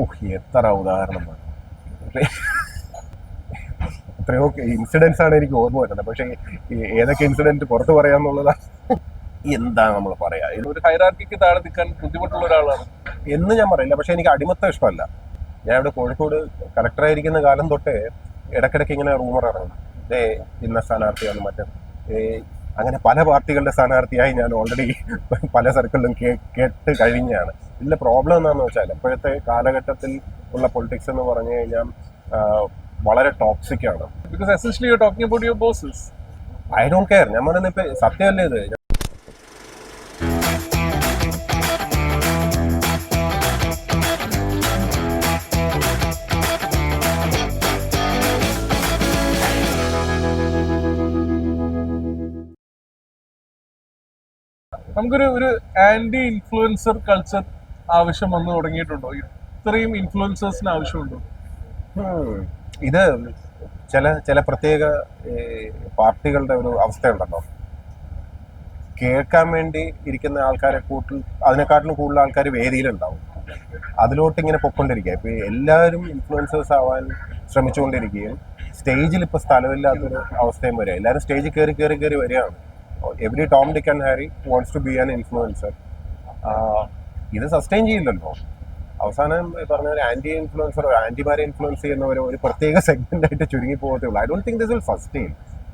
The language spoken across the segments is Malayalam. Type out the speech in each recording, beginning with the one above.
ഓഹ് എത്ര ഉദാഹരണമാണ് എത്രയോ ഇൻസിഡൻസ് ആണ് എനിക്ക് ഓർമ്മ വരുന്നത്. പക്ഷേ ഏതൊക്കെ ഇൻസിഡന്റ് പുറത്ത് പറയാമെന്നുള്ളതാണ് എന്താ നമ്മൾ പറയാ? ഇതൊരു ഹൈറാർക്കിക്ക് താഴെ നിൽക്കാൻ ബുദ്ധിമുട്ടുള്ള ഒരാളാണ്. എന്ന് ഞാൻ പറയില്ല. പക്ഷെ എനിക്ക് അടിമത്തം ഇഷ്ടമല്ല. ഞാൻ ഇവിടെ കോഴിക്കോട് കളക്ടറായിരിക്കുന്ന കാലം തൊട്ടേ ഇടയ്ക്കിടയ്ക്ക് ഇങ്ങനെ റൂമർ ഇറങ്ങും. ഇതേ ഇന്ന സ്ഥാനാർത്ഥിയാണ് മറ്റേ. അങ്ങനെ പല പാർട്ടികളുടെ സ്ഥാനാർത്ഥിയായി ഞാൻ ഓൾറെഡി പല സർക്കിളിലും കേട്ട് കഴിഞ്ഞാണ്. ഇതിന്റെ പ്രോബ്ലം എന്താണെന്ന് വെച്ചാൽ ഇപ്പോഴത്തെ കാലഘട്ടത്തിൽ ഉള്ള പൊളിറ്റിക്സ് എന്ന് പറഞ്ഞു കഴിഞ്ഞാൽ വളരെ ടോക്സിക് ആണ്. Because essentially you talking about your bosses I don't care ഞാൻ പറയുന്നത് ഇപ്പം സത്യമല്ലേ ഇത്? നമുക്കൊരു ഒരു ആന്റി ഇൻഫ്ലുവൻസർ കൾച്ചർ ആവശ്യം വന്നു തുടങ്ങിയിട്ടുണ്ടോ? ഇത്രയും ഇൻഫ്ലുവൻസേഴ്സിന് ആവശ്യമുണ്ടോ. ഇത് ചില ചില പ്രത്യേക പാർട്ടികളുടെ ഒരു അവസ്ഥയുണ്ടല്ലോ. കേൾക്കാൻ വേണ്ടി ഇരിക്കുന്ന ആൾക്കാരെ കൂട്ടിൽ അതിനെക്കാട്ടിലും കൂടുതൽ ആൾക്കാർ വേദിയിലുണ്ടാവും. അതിലോട്ട് ഇങ്ങനെ പൊക്കൊണ്ടിരിക്കുക. ഇപ്പൊ എല്ലാവരും ഇൻഫ്ലുവൻസേഴ്സ് ആവാൻ ശ്രമിച്ചുകൊണ്ടിരിക്കുകയും സ്റ്റേജിൽ ഇപ്പൊ സ്ഥലമില്ലാത്തൊരു അവസ്ഥയും വരിക. എല്ലാവരും സ്റ്റേജിൽ കയറി കയറി കയറി വരികയാണ്. Every Tom Dick and Harry wants to be an influencer. ഇത് സസ്റ്റെയിൻ ചെയ്യില്ലല്ലോ. അവസാനം പറഞ്ഞ ഒരു ആന്റി ഇൻഫ്ലുവൻസർ ആന്റിമാരെ ഇൻഫ്ലുവൻസ് ചെയ്യുന്നവർ ഒരു പ്രത്യേക സെഗ്മെന്റ് ആയിട്ട് ചുരുങ്ങി പോകത്തേ ഉള്ളൂ I don't think this will sustain.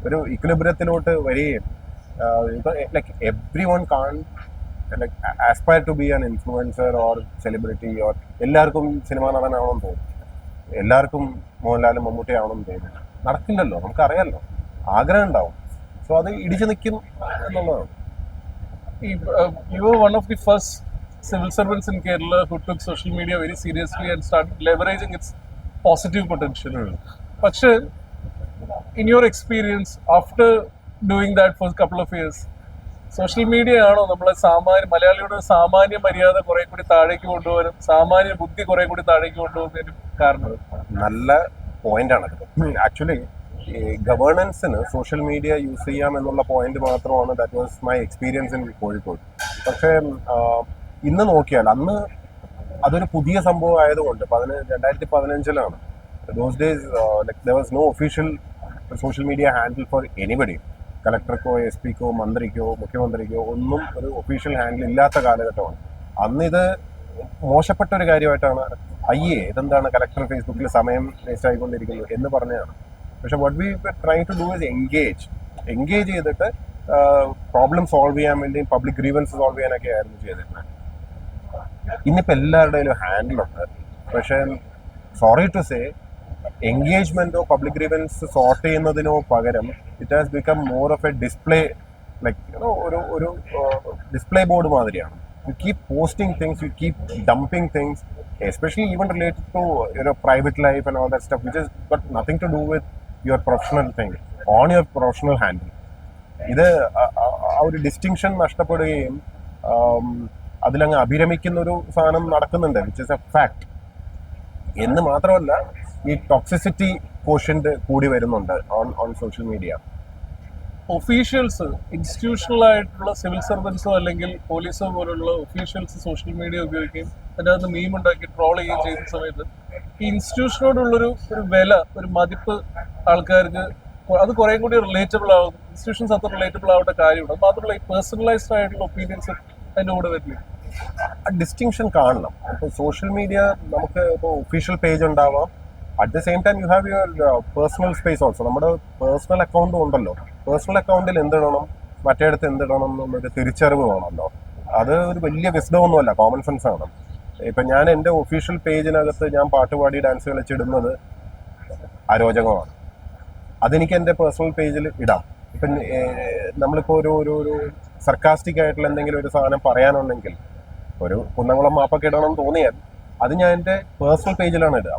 ഒരു ഇക്വിലിബ്രത്തിലോട്ട് വരികയും like every one can like aspire to be an influencer or celebrity or എല്ലാവർക്കും സിനിമാ നടനാവണമെന്ന് തോന്നും എല്ലാവർക്കും മോഹൻലാലും മമ്മൂട്ടി ആവണമെന്ന് തോന്നും നടക്കില്ലല്ലോ നമുക്കറിയാമല്ലോ ആഗ്രഹം ഉണ്ടാവും. സോ അത് ഇടിച്ചു നിൽക്കും എന്നുള്ളതാണ്. ഈ you are one of the first civil servants in Kerala who took social media very seriously and start leveraging its positive potential പക്ഷേ in your experience after doing that for couple of years social media ആണോ നമ്മളെ സാമാന്യ മലയാളിയുടെ സാമാന്യ മര്യാദ കുറെ കൂടി താഴേക്ക് കൊണ്ടുപോകാനും സാമാന്യ ബുദ്ധി കുറെ കൂടി താഴേക്ക് കൊണ്ടുപോകുന്നതിനും കാരണം? നല്ല പോയിന്റ് ആണ് ആക്ച്വലി ഗവേണൻസിന് സോഷ്യൽ മീഡിയ യൂസ് ചെയ്യാം എന്നുള്ള പോയിന്റ് മാത്രമാണ് that was my experience in Kozhikode. പക്ഷേ ഇന്ന് നോക്കിയാൽ അന്ന് അതൊരു പുതിയ സംഭവം ആയതുകൊണ്ട് പതിന രണ്ടായിരത്തി പതിനഞ്ചിലാണ് those days like there was no official social media handle for anybody കളക്ടർക്കോ S പിക്കോ മന്ത്രിക്കോ മുഖ്യമന്ത്രിക്കോ ഒന്നും ഒരു ഒഫീഷ്യൽ ഹാൻഡിൽ ഇല്ലാത്ത കാലഘട്ടമാണ്. അന്ന് ഇത് മോശപ്പെട്ട ഒരു കാര്യമായിട്ടാണ് അയ്യേ ഇതെന്താണ് കളക്ടർ ഫേസ്ബുക്കിൽ സമയം വേസ്റ്റ് ആയിക്കൊണ്ടിരിക്കുന്നത് എന്ന് പറഞ്ഞതാണ്. പക്ഷെ what we try to do is engage engage ചെയ്തിട്ട് പ്രോബ്ലം സോൾവ് ചെയ്യാൻ വേണ്ടി പബ്ലിക് ഗ്രീവൻസ് സോൾവ് ചെയ്യാനൊക്കെ ആയിരുന്നു ചെയ്തിരുന്നത്. ഇന്നിപ്പോൾ എല്ലാവരുടെയും ഹാൻഡിലുണ്ട് പക്ഷേ സോറി ടു സേ എൻഗേജ്മെന്റോ പബ്ലിക് ഗ്രീവൻസ് സോർട്ട് ചെയ്യുന്നതിനോ പകരം it has become more of a display like ഒരു ഒരു ഡിസ്പ്ലേ ബോർഡ് മാതിരിയാണ്. You keep posting things you keep dumping things especially even related to your private life and all that stuff which is but nothing to do with your professional thing on your professional handle ഇത് ആ- ഒരു ഡിസ്റ്റിങ്ഷൻ നഷ്ടപ്പെടുകയും അതിലങ്ങ് അഭിരമിക്കുന്ന ഒരു സാധനം നടക്കുന്നുണ്ട് വിച്ച് ഇസ് എ ഫാക്ട് എന്ന് മാത്രമല്ല ഈ ടോക്സിസിറ്റി കോഷ്യന്റ് കൂടി വരുന്നുണ്ട് on on social media officials institutional ആയിട്ടുള്ള സിവിൽ സർവൻസോ അല്ലെങ്കിൽ പോലീസോ പോലുള്ള ഒഫീഷ്യൽസ് സോഷ്യൽ മീഡിയ ഉപയോഗിക്കുകയും അതിന്റെ അകത്ത് മീം ഉണ്ടാക്കി ട്രോൾ ചെയ്യുകയും ചെയ്യുന്ന സമയത്ത് ഈ ഇൻസ്റ്റിറ്റ്യൂഷനോടുള്ളൊരു ഒരു വില ഒരു മതിപ്പ് ആൾക്കാർക്ക് അത് കുറേ കൂടി റിലേറ്റബിൾ ആവും ഇൻസ്റ്റിറ്റ്യൂഷൻസ് അത്ര റിലേറ്റബിൾ ആവേണ്ട കാര്യമുണ്ട് മാത്രമല്ല ഈ പേഴ്സണലൈസ്ഡ് ആയിട്ടുള്ള ഒപ്പീനിയൻസ് അതിന്റെ കൂടെ വരില്ല. ഡിസ്റ്റിങ്ഷൻ കാണണം. ഇപ്പോൾ സോഷ്യൽ മീഡിയ നമുക്ക് ഇപ്പോൾ ഒഫീഷ്യൽ പേജ് ഉണ്ടാവാം. At the same time you have your personal space also നമ്മുടെ പേഴ്സണൽ അക്കൗണ്ടും ഉണ്ടല്ലോ. പേഴ്സണൽ അക്കൗണ്ടിൽ എന്തിടണം? മറ്റേടത്ത് എന്തിടണം? എന്നുള്ളൊരു തിരിച്ചറിവ് വേണമല്ലോ. അത് ഒരു വലിയ വിസ്ഡം ഒന്നുമല്ല. കോമൺ സെൻസ് ആണ്. ഇപ്പം ഞാൻ എന്റെ ഒഫീഷ്യൽ പേജിനകത്ത് ഞാൻ പാട്ടുപാടി ഡാൻസ് കളിച്ചിടുന്നത് അരോചകമാണ്. അതെനിക്ക് എന്റെ പേഴ്സണൽ പേജിൽ ഇടാം. ഇപ്പം നമ്മളിപ്പോൾ ഒരു ഒരു ഒരു സർക്കാസ്റ്റിക് ആയിട്ടുള്ള എന്തെങ്കിലും ഒരു സാധനം പറയാനുണ്ടെങ്കിൽ ഒരു കുന്നംകുളം മാപ്പൊക്കെ ഇടണം തോന്നിയാൽ അത് ഞാൻ എന്റെ പേഴ്സണൽ പേജിലാണ് ഇടുക.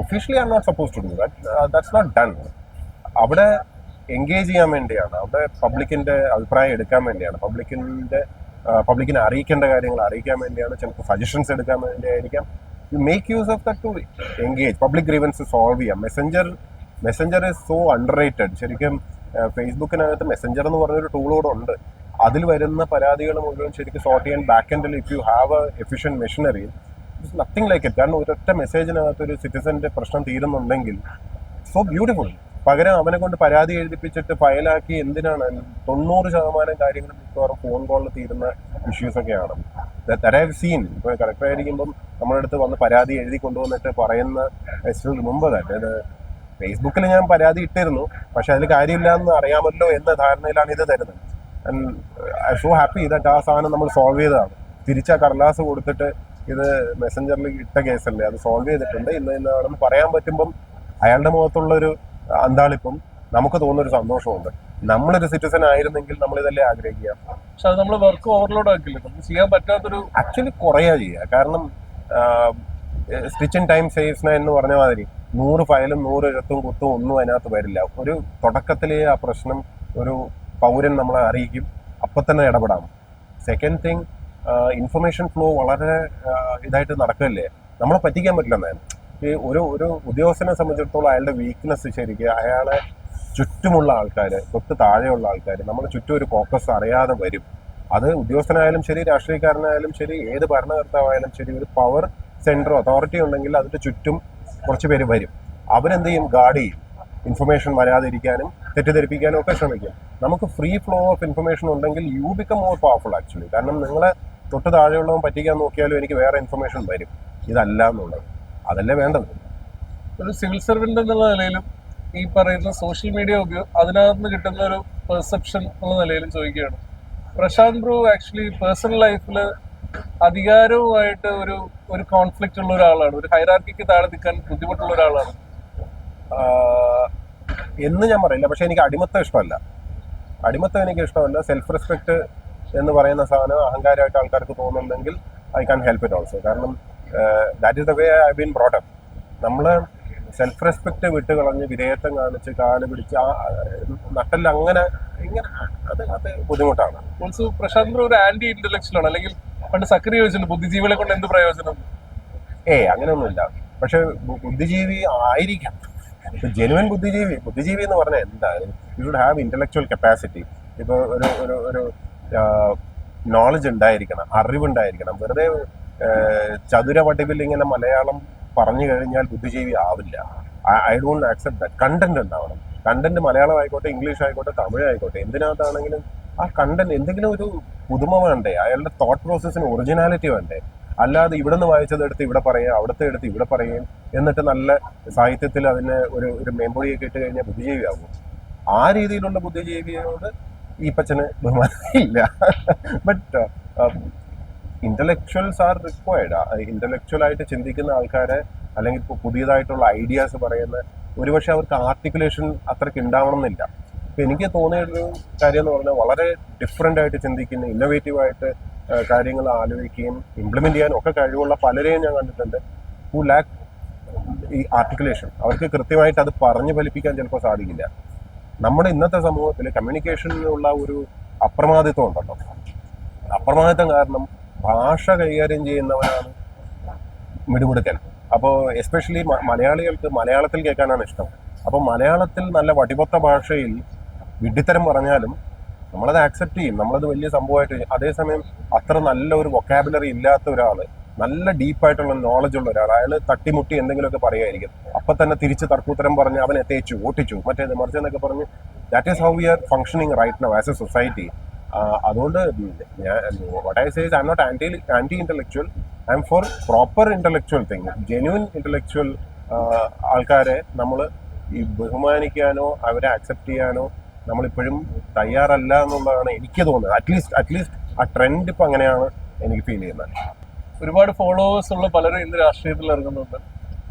Officially are not suppose to do that that's not done അവിടെ എൻഗേജ് ചെയ്യാൻ വേണ്ടിയാണ് അവിടെ പബ്ലിക്കിന്റെ അഭിപ്രായം എടുക്കാൻ വേണ്ടിയാണ് പബ്ലിക്കിന്റെ പബ്ലിക്കിനെ അറിയിക്കേണ്ട കാര്യങ്ങൾ അറിയിക്കാൻ വേണ്ടിയാണ് ചിലപ്പോൾ സജഷൻസ് എടുക്കാൻ വേണ്ടിയായിരിക്കാം. You make use of that to engage public grievance solve ചെയ്യാം. Messenger messenger is so underrated ശരിക്കും ഫേസ്ബുക്കിനകത്ത് മെസ്സഞ്ചർ എന്ന് പറഞ്ഞൊരു ടൂൾ കൂടെ ഉണ്ട്. അതിൽ വരുന്ന പരാതികൾ മുഴുവൻ ശരിക്കും സോർട്ട് ചെയ്യാൻ ബാക്ക് എൻഡിൽ if you have a efficient machinery nothing like it കാരണം ഒരൊറ്റ മെസ്സേജിനകത്ത് ഒരു സിറ്റിസന്റെ പ്രശ്നം തീരുന്നുണ്ടെങ്കിൽ സോ ബ്യൂട്ടിഫുൾ പകരം അവനെ കൊണ്ട് പരാതി എഴുതിപ്പിച്ചിട്ട് ഫയലാക്കി എന്തിനാണ് തൊണ്ണൂറ് ശതമാനം കാര്യങ്ങൾ മിക്കവാറും ഫോൺ കോളിൽ തീരുന്ന ഇഷ്യൂസ് ഒക്കെയാണ്. ഹാവ് സീൻ ഇപ്പോൾ കറക്റ്റായിരിക്കുമ്പം നമ്മുടെ അടുത്ത് വന്ന് പരാതി എഴുതി കൊണ്ടുവന്നിട്ട് പറയുന്ന സ്റ്റിൽ മുമ്പ് തന്നെ ഇത് ഫേസ്ബുക്കിൽ ഞാൻ പരാതി ഇട്ടിരുന്നു പക്ഷെ അതിൽ കാര്യമില്ല എന്ന് അറിയാമല്ലോ എന്ന ധാരണയിലാണ് ഇത് തരുന്നത്. And I so happy that ആ സാധനം നമ്മൾ സോൾവ് ചെയ്തതാണ്. തിരിച്ച കടലാസ് കൊടുത്തിട്ട് ഇത് മെസ്സഞ്ചറിൽ ഇട്ട കേസല്ലേ? അത് സോൾവ് ചെയ്തിട്ടുണ്ട്. ഇന്ന് ഇന്ന് ഇന്നാണെന്ന് പറയാൻ പറ്റുമ്പം അയാളുടെ മുഖത്തുള്ളൊരു അന്താളിപ്പം നമുക്ക് തോന്നുന്നൊരു സന്തോഷമുണ്ട് നമ്മളൊരു സിറ്റിസൺ ആയിരുന്നെങ്കിൽ നമ്മൾ ഇതല്ലേ ആഗ്രഹിക്കുക. പക്ഷെ അത് നമ്മൾ വർക്ക് ഓവർലോഡ് ആക്കില്ല? നമുക്ക് ചെയ്യാൻ പറ്റാത്തൊരു ആക്ച്വലി കുറയാ ചെയ്യുക. കാരണം സ്റ്റിച്ച് ഇൻ ടൈം സേവ്സ് എന്ന് പറഞ്ഞ മാതിരി നൂറ് ഫയലും നൂറ് എഴുത്തും കുത്തും ഒന്നും അതിനകത്ത് വരില്ല. ഒരു തുടക്കത്തിലെ ആ പ്രശ്നം ഒരു പൗരൻ നമ്മളെ അറിയിക്കും. അപ്പൊ തന്നെ ഇടപെടാം. സെക്കൻഡ് തിങ് ഇൻഫർമേഷൻ ഫ്ലോ വളരെ ഇതായിട്ട് നടക്കല്ലേ? നമ്മളെ പറ്റിക്കാൻ പറ്റില്ല എന്നാണ് ഈ ഒരു ഒരു ഉദ്യോഗസ്ഥനെ സംബന്ധിച്ചിടത്തോളം അയാളുടെ വീക്ക്നെസ് ശരിക്കും അയാളെ ചുറ്റുമുള്ള ആൾക്കാർ തൊട്ട് താഴെയുള്ള ആൾക്കാർ നമ്മുടെ ചുറ്റും ഒരു ഫോക്കസ് അറിയാതെ വരും. അത് ഉദ്യോഗസ്ഥനായാലും ശരി രാഷ്ട്രീയക്കാരനായാലും ശരി ഏത് ഭരണകർത്താവായാലും ശരി ഒരു പവർ സെന്റർ അതോറിറ്റി ഉണ്ടെങ്കിൽ അതിന്റെ ചുറ്റും കുറച്ച് പേര് വരും. അവരെന്ത് ചെയ്യും? ഗാർഡ് ചെയ്യും. ഇൻഫർമേഷൻ വരാതിരിക്കാനും തെറ്റിദ്ധരിപ്പിക്കാനും ഒക്കെ ശ്രമിക്കും. നമുക്ക് ഫ്രീ ഫ്ലോ ഓഫ് ഇൻഫർമേഷൻ ഉണ്ടെങ്കിൽ you become more powerful actually കാരണം നിങ്ങളെ തൊട്ട് താഴെയുള്ളവൻ പറ്റിക്കാൻ നോക്കിയാലും എനിക്ക് വേറെ ഇൻഫർമേഷൻ വരും. ഇതല്ല എന്നുള്ളത്. അതല്ലേ വേണ്ടത്? ഒരു സിവിൽ സർവന്റ് എന്നുള്ള നിലയിലും ഈ പറയുന്ന സോഷ്യൽ മീഡിയ ഉപയോഗ അതിനകത്ത് കിട്ടുന്ന ഒരു പെർസെപ്ഷൻ എന്നുള്ള നിലയിലും ചോദിക്കുകയാണ്. പ്രശാന്ത് ബ്രൂ ആക്ച്വലി പേഴ്സണൽ ലൈഫിൽ അധികാരവുമായിട്ട് ഒരു ഒരു കോൺഫ്ലിക്റ്റ് ഉള്ള ഒരാളാണ്. ഒരു ഹൈറാർക്കിക്ക് താഴെ നിൽക്കാൻ ബുദ്ധിമുട്ടുള്ള ഒരാളാണ്. എന്ന് ഞാൻ പറയില്ല. പക്ഷെ എനിക്ക് അടിമത്തം ഇഷ്ടമല്ല. അടിമത്തം എനിക്ക് ഇഷ്ടമല്ല. സെൽഫ് റെസ്പെക്ട് എന്ന് പറയുന്ന സാധനം അഹങ്കാരമായിട്ട് ആൾക്കാർക്ക് തോന്നുന്നുണ്ടെങ്കിൽ I can help it also കാരണം that is the way I been brought up നമ്മൾ സെൽഫ് റെസ്പെക്ട് വിട്ട് കളഞ്ഞ് വിധേയത്വം കാണിച്ച് കാൽ പിടിച്ച് ആ നട്ടല്ല അങ്ങനെ ഇങ്ങനെ അത് അത് ബുദ്ധിമുട്ടാണ്. ഓൾസോ പ്രശാന്ത് ഒരു ആന്റി ഇന്റലക്ച്വലാണ് അല്ലെങ്കിൽ പണ്ട് സക്രിയ വെച്ചിട്ടുണ്ട് ബുദ്ധിജീവികളെ കൊണ്ട് എന്ത് പ്രയോജനം? ഏയ് അങ്ങനെയൊന്നുമില്ല. പക്ഷെ ബുദ്ധിജീവി ആയിരിക്കാം. ജെനുവൻ ബുദ്ധിജീവി ബുദ്ധിജീവി എന്ന് പറഞ്ഞാൽ എന്താ you should have intellectual capacity ഇപ്പോൾ ഒരു ഒരു ഒരു നോളജ് ഉണ്ടായിരിക്കണം അറിവുണ്ടായിരിക്കണം. വെറുതെ ചതുര പട്ടികയിൽ ഇങ്ങനെ മലയാളം പറഞ്ഞു കഴിഞ്ഞാൽ ബുദ്ധിജീവി ആവില്ല. I don't accept the content ഉണ്ടാവണം. കണ്ടന്റ് മലയാളം ആയിക്കോട്ടെ ഇംഗ്ലീഷ് ആയിക്കോട്ടെ തമിഴ് ആയിക്കോട്ടെ എന്തിനകത്താണെങ്കിലും ആ കണ്ടന്റ് എന്തെങ്കിലും ഒരു പുതുമ വേണ്ടേ? അയാളുടെ തോട്ട് പ്രോസസ്സിന് ഒറിജിനാലിറ്റി വേണ്ടേ? അല്ലാതെ ഇവിടെ നിന്ന് വായിച്ചത് എടുത്ത് ഇവിടെ പറയുക അവിടുത്തെ എടുത്ത് ഇവിടെ പറയുകയും എന്നിട്ട് നല്ല സാഹിത്യത്തിൽ അതിന് ഒരു ഒരു മേമ്പൊടിയൊക്കെ ഇട്ട് കഴിഞ്ഞാൽ ബുദ്ധിജീവിയാകും ആ രീതിയിലുള്ള ബുദ്ധിജീവിയോട് ഈ പച്ചന് ബഹുമാനം ഇല്ല but intellectuals are required intellectual ആയിട്ട് ചിന്തിക്കുന്ന ആൾക്കാരെ അല്ലെങ്കിൽ ഇപ്പോൾ പുതിയതായിട്ടുള്ള ഐഡിയാസ് പറയുന്ന ഒരുപക്ഷെ അവർക്ക് ആർട്ടിക്കുലേഷൻ അത്രയ്ക്ക് ഉണ്ടാവണം എന്നില്ല ഇപ്പൊ എനിക്ക് തോന്നിയൊരു കാര്യം എന്ന് പറഞ്ഞാൽ വളരെ ഡിഫറെന്റ് ആയിട്ട് ചിന്തിക്കുന്ന ഇന്നോവേറ്റീവ് ആയിട്ട് ആ, കാര്യങ്ങൾ ആലോചിക്കുകയും ഇംപ്ലിമെന്റ് ചെയ്യാനും ഒക്കെ കഴിവുള്ള പലരെയും ഞാൻ കണ്ടിട്ടുണ്ട് ഹു ലാക്ക് ഈ ആർട്ടിക്കുലേഷൻ അവർക്ക് കൃത്യമായിട്ട് അത് പറഞ്ഞു ഫലിപ്പിക്കാൻ ചിലപ്പോൾ സാധിക്കില്ല. നമ്മുടെ ഇന്നത്തെ സമൂഹത്തിൽ കമ്മ്യൂണിക്കേഷനിലുള്ള ഒരു അപ്രമാദിത്വം ഉണ്ടല്ലോ. അപ്രമാദിത്വം കാരണം ഭാഷ കൈകാര്യം ചെയ്യുന്നവരാണ് മിടുമിടുക്കൻ. അപ്പോൾ എസ്പെഷ്യലി മലയാളികൾക്ക് മലയാളത്തിൽ കേൾക്കാനാണ് ഇഷ്ടം. അപ്പോൾ മലയാളത്തിൽ നല്ല വടിപൊത്ത ഭാഷയിൽ വിഡ്ഢിത്തരം പറഞ്ഞാലും നമ്മളത് ആക്സെപ്റ്റ് ചെയ്യും. നമ്മളത് വലിയ സംഭവമായിട്ട്. അതേസമയം അത്ര നല്ല ഒരു വൊക്കാബുലറി ഇല്ലാത്ത ഒരാൾ നല്ല ഡീപ്പായിട്ടുള്ള നോളജ് ഉള്ള ഒരാൾ അയാൾ തട്ടിമുട്ടി എന്തെങ്കിലുമൊക്കെ പറയുമായിരിക്കും. അപ്പം തന്നെ തിരിച്ച് തർക്കൂത്തരം പറഞ്ഞ് അവനെ തേച്ചു ഓട്ടിച്ചു മറ്റേത് മറിച്ചെന്നൊക്കെ പറഞ്ഞ് that is how we are functioning right now as a society അതുകൊണ്ട് ഞാൻ what I says I'm not anti anti intellectual I'm for proper intellectual thing genuine intellectual ആൾക്കാരെ നമ്മൾ ഈ ബഹുമാനിക്കാനോ അവരെ അക്സെപ്റ്റ് ചെയ്യാനോ നമ്മളിപ്പോഴും തയ്യാറല്ല എന്നുള്ളതാണ് എനിക്ക് തോന്നുന്നത്. അറ്റ്ലീസ്റ്റ് അറ്റ്ലീസ്റ്റ് ആ ട്രെൻഡ് ഇപ്പം അങ്ങനെയാണ് എനിക്ക് ഫീൽ ചെയ്യുന്നത്. ഒരുപാട് ഫോളോവേഴ്സ് ഉള്ള പലരും ഇന്ന് രാഷ്ട്രീയത്തിൽ ഇറങ്ങുന്നുണ്ട്.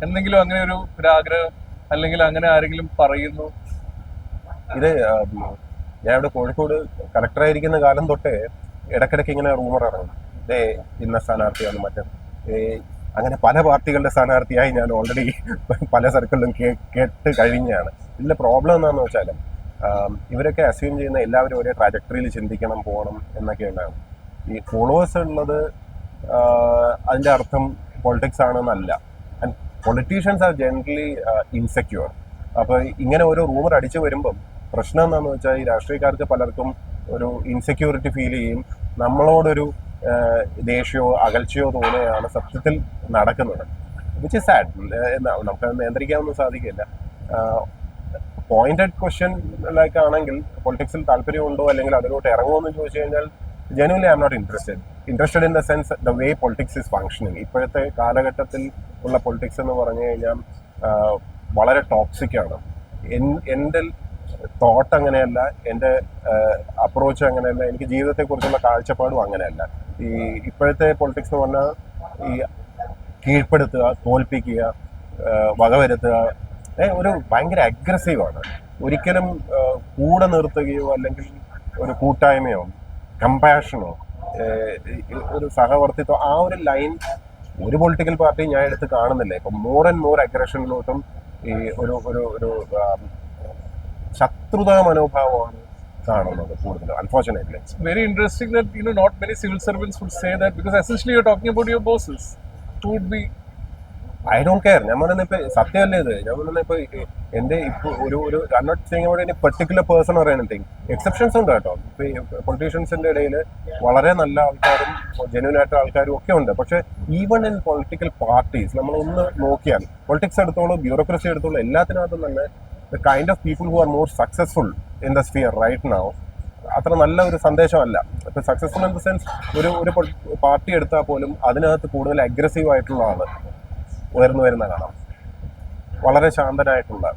എന്തെങ്കിലും അങ്ങനെ ഒരു ആഗ്രഹം അല്ലെങ്കിൽ അങ്ങനെ ആരെങ്കിലും പറയുന്നു? ഇത് ഞാൻ ഇവിടെ കോഴിക്കോട് കളക്ടറായിരിക്കുന്ന കാലം തൊട്ടേ ഇടയ്ക്കിടയ്ക്ക് ഇങ്ങനെ റൂമർ ഇറങ്ങും. ഇതേ ഇന്ന സ്ഥാനാർത്ഥിയാണ് മറ്റേ. ഏ, അങ്ങനെ പല പാർട്ടികളുടെ സ്ഥാനാർത്ഥിയായി ഞാൻ ഓൾറെഡി പല സർക്കിളിലും കേട്ട് കഴിഞ്ഞാണ്. ഇതിന്റെ പ്രോബ്ലം എന്താണെന്ന് വെച്ചാൽ ഇവരൊക്കെ അസ്യൂം ചെയ്യുന്ന എല്ലാവരും ഒരേ ട്രാജക്ടറിയിൽ ചിന്തിക്കണം പോകണം എന്നൊക്കെ ഉണ്ടാകും ഈ ഫോളോവേഴ്സ് ഉള്ളത് അതിന്റെ അർത്ഥം politics ആണെന്നല്ല. And politicians are generally insecure അപ്പോൾ ഇങ്ങനെ ഓരോ റൂമർ അടിച്ചു വരുമ്പം പ്രശ്നം എന്താണെന്ന് വെച്ചാൽ ഈ രാഷ്ട്രീയക്കാർക്ക് പലർക്കും ഒരു ഇൻസെക്യൂരിറ്റി ഫീൽ ചെയ്യും. നമ്മളോടൊരു ദേഷ്യമോ അകൽച്ചയോ തോന്നുകയാണ് സത്യത്തിൽ നടക്കുന്നത്. വിച്ച് ഇസ് സാഡ് നമുക്ക് നമുക്കത് നിയന്ത്രിക്കാനൊന്നും സാധിക്കില്ല. പോയിന്റഡ് ക്വസ്റ്റ്യൻ ആണെങ്കിൽ പൊളിറ്റിക്സിൽ താല്പര്യമുണ്ടോ അല്ലെങ്കിൽ അതിലോട്ട് ഇറങ്ങുമോ എന്ന് ചോദിച്ചു കഴിഞ്ഞാൽ genuinely I'm not interested interested in the sense the way politics is functioning ഇപ്പോഴത്തെ കാലഘട്ടത്തിൽ ഉള്ള പൊളിറ്റിക്സ് എന്ന് പറഞ്ഞു കഴിഞ്ഞാൽ വളരെ ടോക്സിക് ആണ്. എൻ- എന്റെ തോട്ട് അങ്ങനെയല്ല എന്റെ അപ്രോച്ച് അങ്ങനെയല്ല എനിക്ക് ജീവിതത്തെക്കുറിച്ചുള്ള കാഴ്ചപ്പാടും അങ്ങനെയല്ല. ഈ ഇപ്പോഴത്തെ പൊളിറ്റിക്സ് എന്ന് പറഞ്ഞാൽ ഈ കീഴ്പ്പെടുത്തുക തോൽപ്പിക്കുക വകവരുത്തുക ഒരു ഭയങ്കര അഗ്രസീവാണ് ഒരിക്കലും കൂടെ നിർത്തുകയോ അല്ലെങ്കിൽ ഒരു കൂട്ടായ്മയോ കമ്പാഷനോ ഒരു സഹവർത്തിത്വം ആ ഒരു ലൈൻ ഒരു പൊളിറ്റിക്കൽ പാർട്ടി ഞാൻ എടുത്ത് കാണുന്നില്ല. ഇപ്പം മോർ ആൻഡ് മോർ അഗ്രഷനിലോട്ടും ഈ ഒരു ഒരു ഒരു ശത്രുതാ മനോഭാവമാണ് കാണുന്നത് കൂടുതലും unfortunately very interesting that you not many civil civil servants say that because because you talking about your bosses to would be I don't care ഞാൻ പറയുന്നത് ഇപ്പൊ സത്യമല്ലേ ഇത്? ഞാൻ പറയുന്നത് ഇപ്പൊ എന്റെ ഇപ്പൊ ഒരു ഒരു ഐ നോട്ട് സെയിങ് അവിടെ any particular person or anything exceptions ഉണ്ട് കേട്ടോ. ഇപ്പൊ പൊളിറ്റീഷ്യൻസിന്റെ ഇടയിൽ വളരെ നല്ല ആൾക്കാരും ജെന്യൂൻ ആയിട്ടുള്ള ആൾക്കാരും ഒക്കെ ഉണ്ട്. പക്ഷെ ഈവൺ ഇൻ പൊളിറ്റിക്കൽ പാർട്ടീസ് നമ്മൾ ഒന്ന് നോക്കിയാൽ പൊളിറ്റിക്സ് എടുത്തോളൂ ബ്യൂറോക്രസി എടുത്തോളൂ എല്ലാത്തിനകത്തും തന്നെ the kind of people who are more successful in the sphere right now അത്ര നല്ല ഒരു സന്ദേശമല്ല. ഇപ്പൊ സക്സസ്ഫുൾ ഇൻ ദ സെൻസ് ഒരു ഒരു പാർട്ടി എടുത്താൽ പോലും അതിനകത്ത് കൂടുതൽ അഗ്രസീവ് ആയിട്ടുള്ള ആൾ. ഉയർന്നു വരുന്ന കാണാം. വളരെ ശാന്തരായിട്ടുള്ള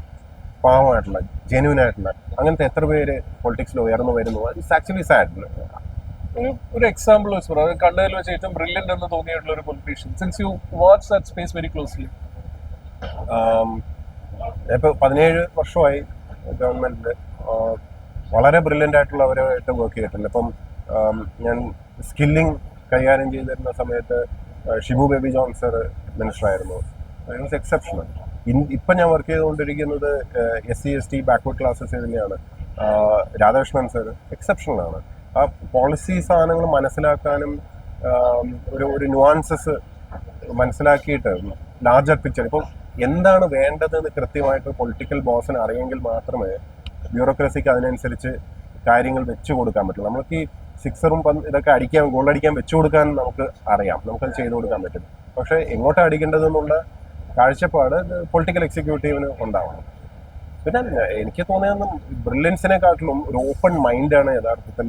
പാവമായിട്ടുള്ള ജെന്യൂൻ ആയിട്ടുള്ള അങ്ങനത്തെ എത്ര പേര് പൊളിറ്റിക്സിൽ ഉയർന്നു വരുന്നു? ഇറ്റ്സ് ആക്ച്വലി സാഡ് ഒരു എക്സാമ്പിൾ വെച്ച് പറയാം. കണ്ടതിൽ വെച്ച് ഏറ്റവും ബ്രില്യന്റ് എന്ന് തോന്നിയിട്ടുള്ള ഒരു politician since you watch that space very closely ഇപ്പൊ പതിനേഴ് വർഷമായി ഗവൺമെന്റിൽ വളരെ ബ്രില്യന്റ് ആയിട്ടുള്ളവരുമായിട്ട് വർക്ക് ചെയ്തിട്ടുണ്ട്. ഇപ്പം ഞാൻ സ്കില്ലിംഗ് കൈകാര്യം ചെയ്തിരുന്ന സമയത്ത് ഷിബു ബേബി ജോൺ സർ മിനിസ്റ്റർ ആയിരുന്നു. വാസ് എക്സെപ്ഷണൽ ഇപ്പം ഞാൻ വർക്ക് ചെയ്തുകൊണ്ടിരിക്കുന്നത് S C S T backward classes തന്നെയാണ് രാധാകൃഷ്ണൻ സർ എക്സെപ്ഷണൽ ആണ്. ആ പോളിസി സാധനങ്ങൾ മനസ്സിലാക്കാനും ഒരു ഒരു നുവാൻസസ് മനസ്സിലാക്കിയിട്ട് ലാർജർ പിക്ചർ ഇപ്പം എന്താണ് വേണ്ടതെന്ന് കൃത്യമായിട്ട് പൊളിറ്റിക്കൽ ബോസിന് അറിയെങ്കിൽ മാത്രമേ ബ്യൂറോക്രസിക്ക് അതിനനുസരിച്ച് കാര്യങ്ങൾ വെച്ചു കൊടുക്കാൻ പറ്റുള്ളൂ. നമ്മൾക്ക് ഈ സിക്സറും ഇതൊക്കെ അടിക്കാൻ ഗോൾ അടിക്കാൻ വെച്ചു കൊടുക്കാൻ നമുക്ക് അറിയാം. നമുക്കത് ചെയ്തു കൊടുക്കാൻ പറ്റും. പക്ഷേ എങ്ങോട്ടാണ് അടിക്കേണ്ടതെന്നുള്ള കാഴ്ചപ്പാട് പൊളിറ്റിക്കൽ എക്സിക്യൂട്ടീവിന് ഉണ്ടാവണം. പിന്നെ എനിക്ക് തോന്നിയൊന്നും ബ്രില്യൻസിനെക്കാട്ടിലും ഒരു ഓപ്പൺ മൈൻഡാണ് യഥാർത്ഥത്തിൽ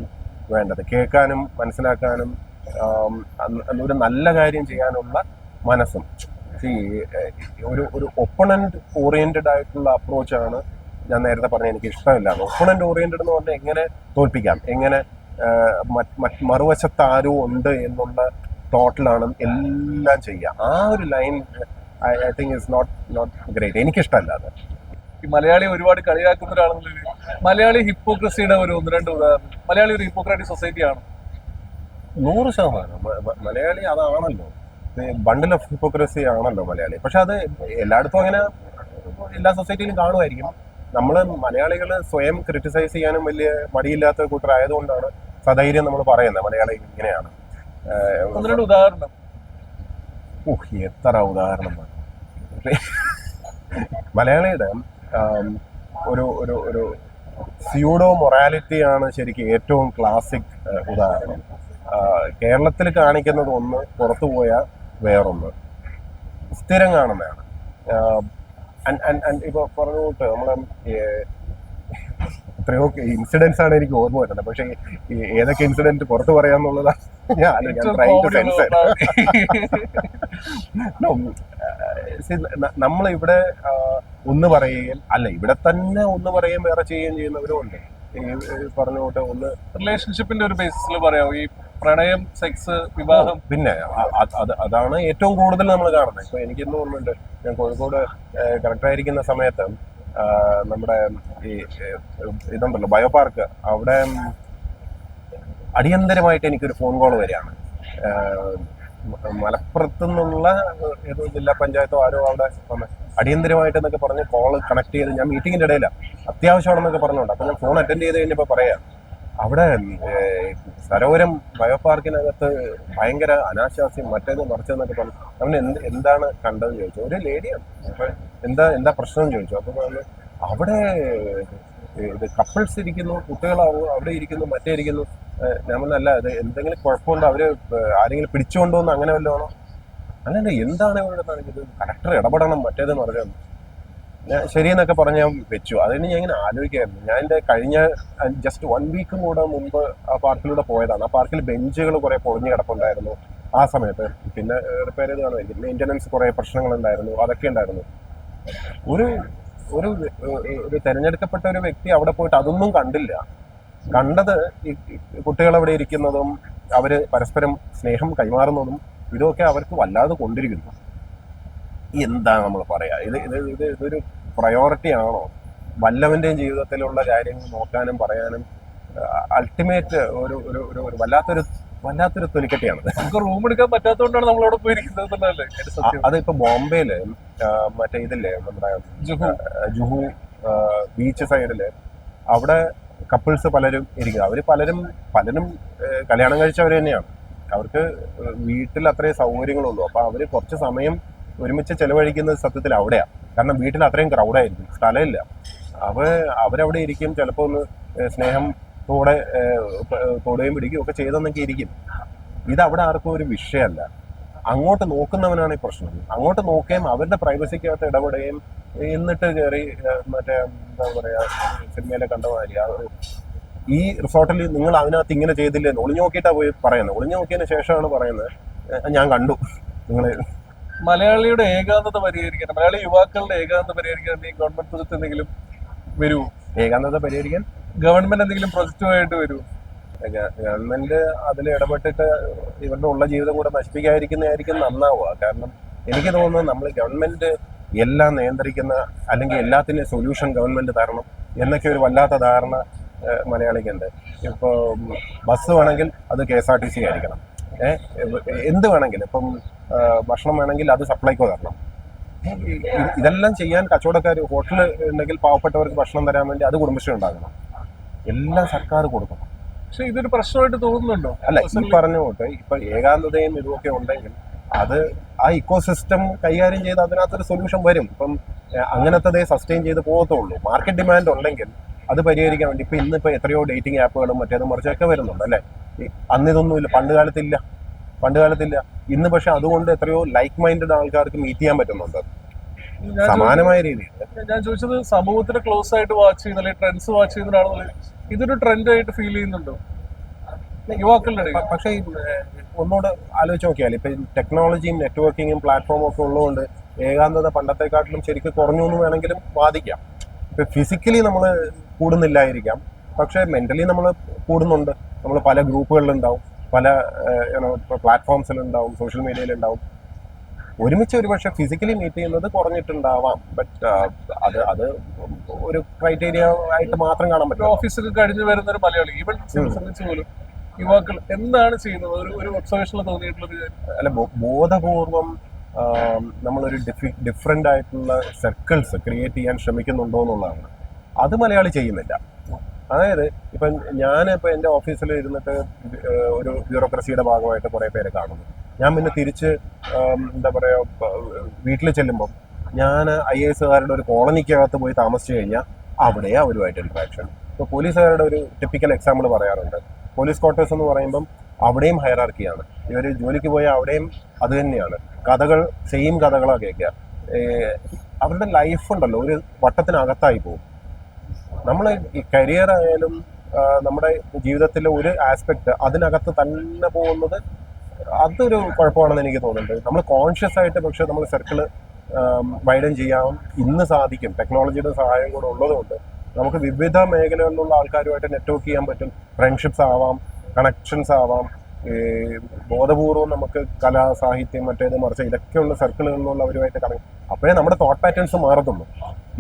വേണ്ടത്. കേൾക്കാനും മനസ്സിലാക്കാനും ഒരു നല്ല കാര്യം ചെയ്യാനുള്ള മനസ്സും. ഒരു ഒരു ഒപ്പണന്റ് ഓറിയന്റഡ് ആയിട്ടുള്ള അപ്രോച്ചാണ് ഞാൻ നേരത്തെ പറഞ്ഞ എനിക്ക് ഇഷ്ടമില്ല ഒപ്പണന്റ് ഓറിയന്റഡ് എന്ന് പറഞ്ഞാൽ എങ്ങനെ തോൽപ്പിക്കാം? എങ്ങനെ മറുവശത്ത് ആരോ ഉണ്ട് എന്നുള്ള തോട്ടിലാണ് എല്ലാം ചെയ്യുക ആ ഒരു line I I think is not not great എനിക്കിഷ്ടമല്ല അത്. ഈ മലയാളി ഒരുപാട് കളിയാക്കുന്ന ഒരാളെന്നുള്ളൊരു മലയാളി ഹിപ്പോക്രസിയുടെ ഒരു ഒന്ന് രണ്ട് ഉദാഹരണം. മലയാളി ഒരു ഹിപ്പോക്രാറ്റിക് സൊസൈറ്റി ആണ് നൂറ് ശതമാനം. മലയാളി അതാണല്ലോ. ബണ്ടിൽ ഓഫ് ഹിപ്പോക്രസി ആണല്ലോ മലയാളി. പക്ഷെ അത് എല്ലായിടത്തും അങ്ങനെ എല്ലാ സൊസൈറ്റിയിലും കാണുമായിരിക്കും. നമ്മൾ മലയാളികൾ സ്വയം ക്രിറ്റിസൈസ് ചെയ്യാനും വലിയ മടിയില്ലാത്ത കൂട്ടരായതുകൊണ്ടാണ് സധൈര്യം നമ്മൾ പറയുന്നത്. മലയാളി ഇങ്ങനെയാണ്. ഉദാഹരണം. ഓഹ് എത്ര ഉദാഹരണം മലയാളിയുടെ ഒരു ഒരു ഒരു സ്യൂഡോ മൊറാലിറ്റിയാണ് ശരിക്കും ഏറ്റവും ക്ലാസിക് ഉദാഹരണം. കേരളത്തിൽ കാണിക്കുന്നത് ഒന്ന് പുറത്തു പോയാൽ വേറൊന്ന്. സ്ഥിരം കാണുന്നതാണ്. ഇപ്പൊ പറഞ്ഞുകൊണ്ട് നമ്മളെ ഏഹ്, എത്രയോ ഇൻസിഡൻസ് ആണ് എനിക്ക് ഓർമ്മ വരുന്നത്. പക്ഷേ ഏതൊക്കെ ഇൻസിഡന്റ് പുറത്തു പറയാന്നുള്ളതാണ് ഞാൻ ഇവിടെ ഒന്ന് പറയുകയും അല്ല ഇവിടെ തന്നെ ഒന്ന് പറയുകയും വേറെ ചെയ്യുകയും ചെയ്യുന്നവരും ഉണ്ട്. പറഞ്ഞോട്ടെ പറഞ്ഞ ഒന്ന് റിലേഷൻഷിപ്പിന്റെ ഒരു ബേസിസിൽ പറയാമോ ഈ പ്രണയം സെക്സ് വിവാഹം. പിന്നെ അതാണ് ഏറ്റവും കൂടുതൽ നമ്മൾ കാണുന്നത്. ഇപ്പൊ എനിക്കിന്ന് ഓർമ്മയുണ്ട് ഞാൻ കോഴിക്കോട് കറക്റ്റ് ആയിരിക്കുന്ന സമയത്ത് നമ്മുടെ ഈ ഇതുണ്ടല്ലോ ബയോ പാർക്ക് അവിടെ അടിയന്തരമായിട്ട് എനിക്കൊരു ഫോൺ കോൾ വരികയാണ്. മലപ്പുറത്ത് നിന്നുള്ള ഏതോ ജില്ലാ പഞ്ചായത്തോ ആരോ അവിടെ അടിയന്തരമായിട്ട് എന്നൊക്കെ പറഞ്ഞ് കോൾ കണക്ട് ചെയ്ത് ഞാൻ മീറ്റിങ്ങിന്റെ ഇടയിലാണ് അത്യാവശ്യമാണെന്നൊക്കെ പറഞ്ഞുകൊണ്ട് അപ്പൊ ഞാൻ ഫോൺ അറ്റൻഡ് ചെയ്ത് കഴിഞ്ഞപ്പോൾ പറയാം അവിടെ സരോവരം ബയോപാർക്കിനകത്ത് ഭയങ്കര അനാശാസ്യം മറ്റേത് മറിച്ചതെന്നൊക്കെ പറഞ്ഞു അവൻ എന്ത് എന്താണ് കണ്ടതെന്ന് ചോദിച്ചു. ഒരു ലേഡിയാണ്. എന്താ എന്താ പ്രശ്നം ചോദിച്ചു. അപ്പൊ പറഞ്ഞു അവിടെ ഇത് കപ്പിൾസ് ഇരിക്കുന്നു കുട്ടികളാവും അവിടെ ഇരിക്കുന്നു മറ്റേ ഇരിക്കുന്നു. ഞാൻ പറഞ്ഞല്ല എന്തെങ്കിലും കുഴപ്പമുണ്ടോ? അവർ ആരെങ്കിലും പിടിച്ചുകൊണ്ടോന്ന് അങ്ങനെ വല്ലതാണോ അല്ലെങ്കിൽ എന്താണ് ഇവരുടെ കലക്ടർ ഇടപെടണം മറ്റേതെന്ന് പറഞ്ഞു ശരിയെന്നൊക്കെ പറഞ്ഞ് ഞാൻ വെച്ചു. അതിന് ഞാൻ ഇങ്ങനെ ആലോചിക്കായിരുന്നു ഞാൻ എന്റെ കഴിഞ്ഞ ജസ്റ്റ് വൺ വീക്കും കൂടെ മുമ്പ് ആ പാർക്കിലൂടെ പോയതാണ്. ആ പാർക്കിൽ ബെഞ്ചുകൾ കുറേ പൊളിഞ്ഞ് കിടപ്പുണ്ടായിരുന്നു ആ സമയത്ത്. പിന്നെ റിപ്പയർ ചെയ്ത് കാണുമായിരിക്കും മെയിന്റനൻസ് കുറേ പ്രശ്നങ്ങളുണ്ടായിരുന്നു. അതൊക്കെ ഉണ്ടായിരുന്നു. ഒരു ഒരു ഒരു തിരഞ്ഞെടുക്കപ്പെട്ട ഒരു വ്യക്തി അവിടെ പോയിട്ട് അതൊന്നും കണ്ടില്ല. കണ്ടത് ഈ കുട്ടികൾ അവിടെ ഇരിക്കുന്നതും അവർ പരസ്പരം സ്നേഹം കൈമാറുന്നതും ഇതൊക്കെ അവർക്ക് വല്ലാതെ കൊണ്ടിരിക്കുന്നു. എന്താ നമ്മൾ പറയാ? ഇത് ഇത് ഇത് ഇതൊരു പ്രയോറിറ്റി ആണോ? വല്ലവന്റെയും ജീവിതത്തിലുള്ള കാര്യങ്ങൾ നോക്കാനും പറയാനും അൾട്ടിമേറ്റ് ഒരു ഒരു ഒരു ഒരു വല്ലാത്തൊരു വല്ലാത്തൊരു തൊലിക്കെട്ടിയാണ്. നമുക്ക് റൂം എടുക്കാൻ പറ്റാത്തതുകൊണ്ടാണ് നമ്മൾ അവിടെ പോയിരിക്കുന്നത് അതിപ്പോ ബോംബെയിൽ മറ്റേ ഇതില്ലേ നമ്മുടെ ജുഹു. ജുഹു ബീച്ച് സൈഡിൽ അവിടെ കപ്പിൾസ് പലരും ഇരിക്കുക അവർ പലരും പലരും കല്യാണം കഴിച്ചവർ തന്നെയാണ്. അവർക്ക് വീട്ടിൽ അത്രയും സൗകര്യങ്ങളുള്ളൂ. അപ്പൊ അവർ കുറച്ച് സമയം ഒരുമിച്ച് ചെലവഴിക്കുന്നത് സത്യത്തിൽ അവിടെയാണ് കാരണം വീട്ടിൽ അത്രയും ക്രൗഡായിരിക്കും സ്ഥലമില്ല. അവ അവരവിടെ ഇരിക്കും. ചിലപ്പോൾ ഒന്ന് സ്നേഹം തോടെ പിടിക്കും തൊടുകയും പിടിക്കുകയും ഒക്കെ ചെയ്തെന്നൊക്കെ ഇരിക്കും. ഇത് അവിടെ ആർക്കും ഒരു വിഷയമല്ല. അങ്ങോട്ട് നോക്കുന്നവനാണ് ഈ പ്രശ്നം. അങ്ങോട്ട് നോക്കുകയും അവരുടെ പ്രൈവസിക്കകത്ത് ഇടപെടുകയും എന്നിട്ട് കയറി മറ്റേ എന്താ പറയുക സിനിമയിലെ കണ്ട മാതിരി ഈ റിസോർട്ടിൽ നിങ്ങൾ അതിനകത്ത് ഇങ്ങനെ ചെയ്തില്ലേന്ന് ഒളിഞ്ഞു നോക്കിയിട്ടാണ് പോയി പറയുന്നത്. ഒളിഞ്ഞു നോക്കിയതിന് ശേഷമാണ് പറയുന്നത്. ഞാൻ കണ്ടു. നിങ്ങൾ മലയാളിയുടെ ഏകാന്തത പരിഹരിക്കാൻ മലയാളി യുവാക്കളുടെ ഏകാന്തത പരിഹരിക്കാൻ എന്തെങ്കിലും ഗവൺമെന്റ് പ്രൊജക്ട് എന്തെങ്കിലും വരൂ? ഏകാന്തത പരിഹരിക്കാൻ? ഗവൺമെന്റ് എന്തെങ്കിലും പ്രൊജക്റ്റുമായിട്ട് വരൂ? ഗവൺമെന്റ് അതിൽ ഇടപെട്ടിട്ട് ഇവരുടെ ഉള്ള ജീവിതം കൂടെ നശിപ്പിക്കാതിരിക്കുന്നതായിരിക്കും നന്നാവുക. കാരണം എനിക്ക് തോന്നുന്നത് നമ്മൾ ഗവൺമെന്റ് എല്ലാം നിയന്ത്രിക്കുന്ന അല്ലെങ്കിൽ എല്ലാത്തിനും സൊല്യൂഷൻ ഗവൺമെന്റ് തരണം എന്നൊക്കെ ഒരു വല്ലാത്ത ധാരണ മലയാളിക്കുണ്ട്. ഇപ്പോൾ ബസ് വേണമെങ്കിൽ അത് K S R T C ആയിരിക്കണം ഏഹ് എന്ത് വേണമെങ്കിലും. ഇപ്പം ഭക്ഷണം വേണമെങ്കിൽ അത് സപ്ലൈക്കോ തരണം. ഇതെല്ലാം ചെയ്യാൻ കച്ചവടക്കാർ ഹോട്ടൽ ഉണ്ടെങ്കിൽ പാവപ്പെട്ടവർക്ക് ഭക്ഷണം തരാൻ വേണ്ടി അത് കുടുംബശ്രീ ഉണ്ടാക്കണം എല്ലാം സർക്കാർ കൊടുക്കണം. പക്ഷെ ഇതൊരു പ്രശ്നമായിട്ട് തോന്നുന്നുണ്ടോ? അല്ല ഈ പറഞ്ഞ പോട്ടെ ഇപ്പൊ ഏകാന്തതയും ഇതുമൊക്കെ ഉണ്ടെങ്കിൽ അത് ആ ഇക്കോ സിസ്റ്റം കൈകാര്യം ചെയ്ത് അതിനകത്തൊരു സൊല്യൂഷൻ വരും. ഇപ്പം അങ്ങനത്തതേ സസ്റ്റെയിൻ ചെയ്ത് പോകത്തുള്ളൂ. മാർക്കറ്റ് ഡിമാൻഡ് ഉണ്ടെങ്കിൽ അത് പരിഹരിക്കാൻ വേണ്ടി ഇപ്പൊ ഇന്നിപ്പോ എത്രയോ ഡേറ്റിംഗ് ആപ്പുകളും മറ്റേതും മറിച്ചൊക്കെ വരുന്നുണ്ട് അല്ലേ? അന്നിതൊന്നുമില്ല പണ്ട് കാലത്തില്ല. പണ്ട് കാലത്തില്ല. ഇന്ന് പക്ഷെ അതുകൊണ്ട് എത്രയോ ലൈക്ക് മൈൻഡഡ് ആൾക്കാർക്ക് മീറ്റ് ചെയ്യാൻ പറ്റുന്നുണ്ട്. സമാനമായ രീതിയിൽ. ഞാൻ ചോദിച്ചത് സമൂഹത്തിന് ക്ലോസ് ആയിട്ട് വാച്ച് ചെയ്യുന്ന അല്ലെങ്കിൽ ട്രെൻഡ്സ് വാച്ച് ചെയ്യുന്നതാണെന്നുള്ളത് ഇതൊരു ട്രെൻഡ് ആയിട്ട് ഫീൽ ചെയ്യുന്നുണ്ടോ? യുവാക്കളുടെ പക്ഷേ ഒന്നുകൂടെ ആലോചിച്ച് നോക്കിയാൽ ഇപ്പൊ ടെക്നോളജിയും നെറ്റ്വർക്കിങ്ങും പ്ലാറ്റ്ഫോമും ഒക്കെ ഉള്ളതുകൊണ്ട് ഏകാന്തത പണ്ടത്തെക്കാട്ടിലും ശരിക്കും കുറഞ്ഞു എന്ന് വേണമെങ്കിലും വാദിക്കാം. ഇപ്പൊ ഫിസിക്കലി നമ്മൾ കൂടുന്നില്ലായിരിക്കാം. പക്ഷേ മെന്റലി നമ്മൾ കൂടുന്നുണ്ട്. നമ്മൾ പല ഗ്രൂപ്പുകളിലുണ്ടാവും പല പ്ലാറ്റ്ഫോംസിലുണ്ടാവും സോഷ്യൽ മീഡിയയിലുണ്ടാവും ഒരുമിച്ച് ഒരുപക്ഷെ ഫിസിക്കലി മീറ്റ് ചെയ്യുന്നത് കുറഞ്ഞിട്ടുണ്ടാവാം. ബട്ട് അത് അത് ഒരു ക്രൈറ്റീരിയ ആയിട്ട് മാത്രം കാണാൻ പറ്റും ഓഫീസൊക്കെ കഴിഞ്ഞ് വരുന്ന ഒരു മലയാളി ഈവൻ സംബന്ധിച്ച് പോലും യുവാക്കൾ എന്താണ് ചെയ്യുന്നത്? ഒരു ഒരു ഒബ്സർവേഷനിൽ തോന്നിയിട്ടുള്ള ഒരു അല്ല ബോധപൂർവം നമ്മളൊരു ഡിഫി ഡിഫറെന്റ് ആയിട്ടുള്ള സർക്കിൾസ് ക്രിയേറ്റ് ചെയ്യാൻ ശ്രമിക്കുന്നുണ്ടോ എന്നുള്ളതാണ് അത് മലയാളി ചെയ്യുന്നില്ല. അതായത് ഇപ്പം ഇപ്പം എന്റെ ഓഫീസിൽ ഇരുന്നിട്ട് ഒരു ബ്യൂറോക്രസിയുടെ ഭാഗമായിട്ട് കുറേ പേരെ കാണുന്നു. ഞാൻ പിന്നെ തിരിച്ച് എന്താ പറയുക വീട്ടിൽ ചെല്ലുമ്പം ഞാൻ ഐ എസുകാരുടെ ഒരു കോളനിക്കകത്ത് പോയി താമസിച്ചു കഴിഞ്ഞാൽ അവിടെ അവരുമായിട്ട് ഇൻട്രാക്ഷൻ ഇപ്പോൾ പോലീസുകാരുടെ ഒരു ടിപ്പിക്കൽ എക്സാമ്പിൾ പറയാറുണ്ട്. പോലീസ് ക്വാർട്ടേഴ്സ് എന്ന് പറയുമ്പം അവിടെയും ഹയറാർക്കിയാണ് ഇവർ ജോലിക്ക് പോയാൽ അവിടെയും അത് തന്നെയാണ്. കഥകൾ സെയിം കഥകളാണ് കേൾക്കുക. അവരുടെ ലൈഫ് ഉണ്ടല്ലോ. ഒരു വട്ടത്തിനകത്തായി പോകും. നമ്മൾ കരിയർ ആയാലും നമ്മുടെ ജീവിതത്തിലെ ഒരു ആസ്പെക്ട് അതിനകത്ത് തന്നെ പോകുന്നത് അതൊരു കുഴപ്പമാണെന്ന് എനിക്ക് തോന്നുന്നുണ്ട്. നമ്മൾ കോൺഷ്യസ് ആയിട്ട് പക്ഷേ നമ്മൾ സർക്കിൾ വൈഡൻ ചെയ്യാൻ ഇന്ന് സാധിക്കും. ടെക്നോളജിയുടെ സഹായം കൂടെ ഉള്ളതുകൊണ്ട് നമുക്ക് വിവിധ മേഖലകളിലുള്ള ആൾക്കാരുമായിട്ട് നെറ്റ്വർക്ക് ചെയ്യാൻ പറ്റും. ഫ്രണ്ട്ഷിപ്സ് ആവാം കണക്ഷൻസ് ആവാം. ബോധപൂർവം നമുക്ക് കല സാഹിത്യം മറ്റേത് മറിച്ച് ഇതൊക്കെയുള്ള സർക്കിളുകളിലുള്ളവരുമായിട്ട് കണക്ട് അപ്പോഴേ നമ്മുടെ തോട്ട് പാറ്റേൺസ് മാറത്തുള്ളൂ.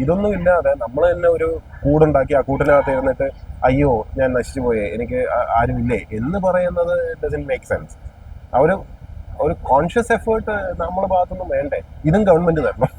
ഇതൊന്നും ഇല്ലാതെ നമ്മൾ തന്നെ ഒരു കൂടുണ്ടാക്കി ആ കൂട്ടിനകത്ത് ഇരുന്നിട്ട് അയ്യോ ഞാൻ നശിച്ചു പോയേ എനിക്ക് ആരുമില്ലേ? എന്ന് പറയുന്നത് ഡസൻ മേക്ക് സെൻസ് ആ ഒരു ഒരു കോൺഷ്യസ് എഫേർട്ട് നമ്മുടെ ഭാഗത്തുനിന്ന് വേണ്ടേ? ഇതും ഗവൺമെന്റ് തരണം.